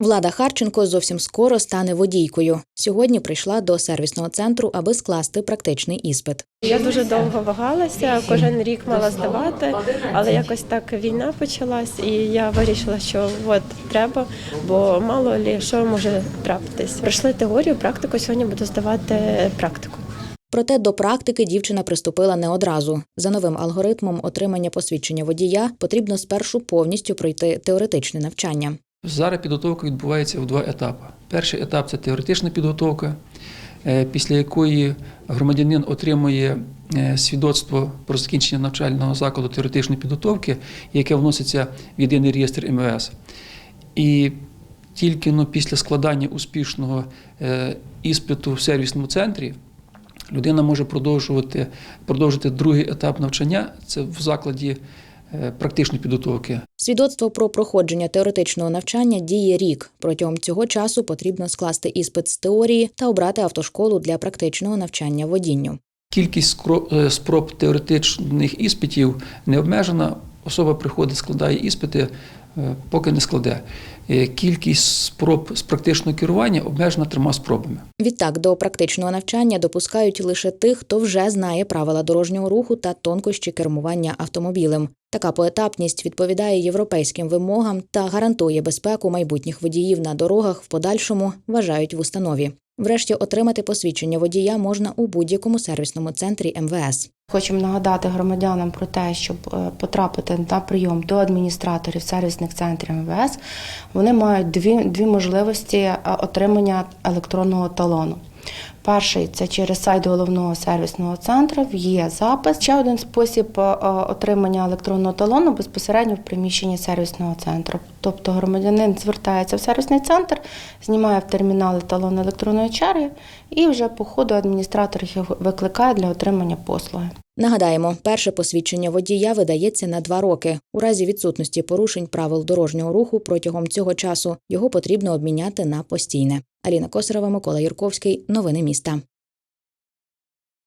Влада Харченко зовсім скоро стане водійкою. Сьогодні прийшла до сервісного центру, аби скласти практичний іспит. Я дуже довго вагалася, кожен рік мала здавати, але якось так війна почалась, і я вирішила, що от треба, бо мало лі що може трапитись. Пройшли теорію, практику. Сьогодні буду здавати практику. Проте до практики дівчина приступила не одразу. За новим алгоритмом отримання посвідчення водія потрібно спершу повністю пройти теоретичне навчання. Зараз підготовка відбувається в два етапи. Перший етап це теоретична підготовка, е, після якої громадянин отримує е, свідоцтво про закінчення навчального закладу теоретичної підготовки, яке вноситься в єдиний реєстр МВС. І тільки ну, після складання успішного е, іспиту в сервісному центрі людина може продовжувати, продовжити другий етап навчання це в закладі практичної підготовки. Свідоцтво про проходження теоретичного навчання діє рік. Протягом цього часу потрібно скласти іспит з теорії та обрати автошколу для практичного навчання водінню. Кількість е, спроб теоретичних іспитів не обмежена. Особа приходить, складає іспити, е, поки не складе. Е, Кількість спроб з практичного керування обмежена трьома спробами. Відтак до практичного навчання допускають лише тих, хто вже знає правила дорожнього руху та тонкощі кермування автомобілем. Така поетапність відповідає європейським вимогам та гарантує безпеку майбутніх водіїв на дорогах в подальшому, вважають в установі. Врешті отримати посвідчення водія можна у будь-якому сервісному центрі МВС. Хочемо нагадати громадянам про те, щоб е, потрапити на прийом до адміністраторів сервісних центрів МВС. Вони мають дві, дві можливості е, отримання електронного талону. Перший це через сайт головного сервісного центру. Є запис. Ще один спосіб е, е, отримання електронного талону безпосередньо в приміщенні сервісного центру. Тобто громадянин звертається в сервісний центр, знімає в терміналі талон електронної черги і вже по ходу адміністратор їх викликає для отримання послуги. Нагадаємо, перше посвідчення водія видається на два роки. У разі відсутності порушень правил дорожнього руху протягом цього часу його потрібно обміняти на постійне. Аліна Косарова, Микола Юрковський. Новини міста.